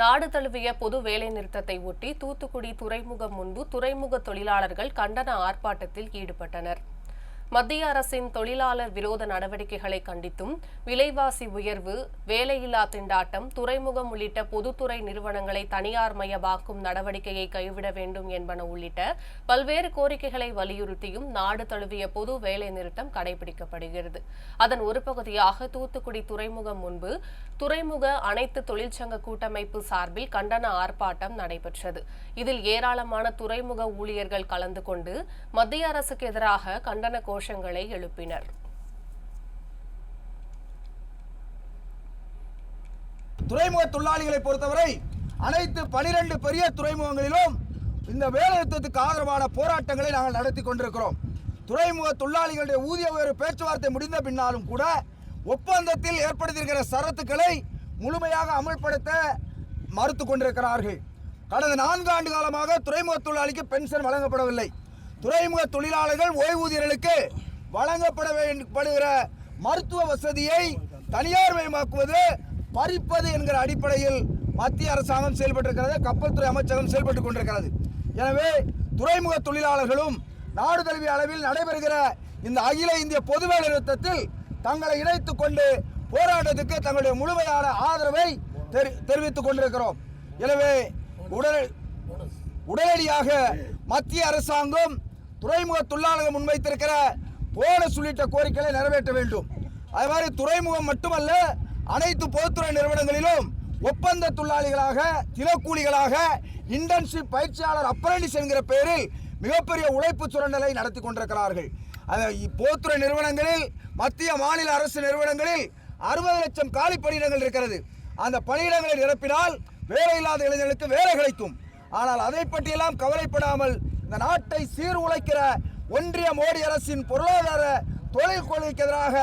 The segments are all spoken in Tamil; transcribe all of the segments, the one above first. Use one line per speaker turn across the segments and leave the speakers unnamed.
நாடு தழுவிய பொது வேலைநிறுத்தத்தை ஒட்டி தூத்துக்குடி துறைமுகம் முன்பு துறைமுக தொழிலாளர்கள் கண்டன ஆர்ப்பாட்டத்தில் ஈடுபட்டனர். மத்திய அரசின் தொழிலாளர் விரோத நடவடிக்கைகளை கண்டித்தும் விலைவாசி உயர்வு வேலையில்லா திண்டாட்டம் துறைமுகம் உள்ளிட்ட பொதுத்துறை நிறுவனங்களை தனியார் மயமாக்கும் நடவடிக்கையை கைவிட வேண்டும் என்பன உள்ளிட்ட பல்வேறு கோரிக்கைகளை வலியுறுத்தியும் நாடு தழுவிய பொது வேலைநிறுத்தம் கடைபிடிக்கப்படுகிறது. அதன் ஒரு பகுதியாக தூத்துக்குடி துறைமுகம் முன்பு துறைமுக அனைத்து தொழிற்சங்க கூட்டமைப்பு சார்பில் கண்டன ஆர்ப்பாட்டம் நடைபெற்றது. இதில் ஏராளமான துறைமுக ஊழியர்கள் கலந்து கொண்டு மத்திய அரசுக்கு எதிராக கண்டன கோஷங்களை எழுப்பினர்.
துறைமுக தொழிலாளிகளை பொறுத்தவரை அனைத்து பனிரெண்டு பெரிய துறைமுகங்களிலும் இந்த வேலைநிறுத்தத்துக்கு ஆதரவான போராட்டங்களை நாங்கள் நடத்தி கொண்டிருக்கிறோம். துறைமுக தொழிலாளிகளுடைய ஊதிய உயர்வு பேச்சுவார்த்தை முடிந்த பின்னாலும் கூட ஒப்பந்தத்தில் ஏற்படுத்தியிருக்கிற சரத்துக்களை முழுமையாக அமல்படுத்த மறுத்து கொண்டிருக்கிறார்கள். கடந்த நான்கு ஆண்டு காலமாக துறைமுக தொழிலாளிக்கு பென்ஷன் வழங்கப்படவில்லை. துறைமுக தொழிலாளர்கள் ஓய்வூதியர்களுக்கு வழங்கப்பட வேண்டப்படுகிற மருத்துவ வசதியை தனியார் மயமாக்குவது பறிப்பது என்கிற அடிப்படையில் மத்திய அரசாங்கம் செயல்பட்டிருக்கிறது கப்பல் துறை அமைச்சகம் செயல்பட்டுக் கொண்டிருக்கிறது. எனவே துறைமுக தொழிலாளர்களும் நாடு தழுவிய அளவில் நடைபெறுகிற இந்த அகில இந்திய பொதுவேலை நிறுத்தத்தில் தங்களை இணைத்துக் கொண்டு போராட்டத்துக்கு தங்களுடைய முழுமையான ஆதரவை தெரி- தெரிவித்துக் கொண்டிருக்கிறோம். எனவே உடல் உடனடியாக மத்திய அரசாங்கம் துறைமுக தொழிலாளர்கள் முன்வைத்திருக்கிற போனஸ் உள்ளிட்ட கோரிக்கைகளை நிறைவேற்ற வேண்டும். அது மாதிரி துறைமுகம் மட்டுமல்ல அனைத்து பொதுத்துறை நிறுவனங்களிலும் ஒப்பந்த தொழிலாளிகளாக தினக்கூலிகளாக இன்டர்ன்ஷிப் பயிற்சியாளர் அப்ரண்டிஸ் என்கிற பெயரில் மிகப்பெரிய உழைப்பு சுரண்டலை நடத்தி கொண்டிருக்கிறார்கள். அந்த இ- பொதுத்துறை நிறுவனங்களில் மத்திய மாநில அரசு நிறுவனங்களில் அறுபது லட்சம் காலி பணியிடங்கள் இருக்கிறது. அந்த பணியிடங்களை நிரப்பினால் வேலை இல்லாத இளைஞர்களுக்கு வேலை கிடைக்கும். ஆனால் அதை பற்றியெல்லாம் கவலைப்படாமல் இந்த நாட்டை சீர்குலைக்கிற ஒன்றிய மோடி அரசின் பொருளாதார தொழில் கொள்கைக்கு எதிராக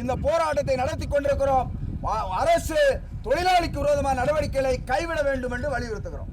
இந்த போராட்டத்தை நடத்தி கொண்டிருக்கிறோம். அரசு தொழிலாளிக்கு விரோதமான நடவடிக்கைகளை கைவிட வேண்டும் என்று வலியுறுத்துகிறோம்.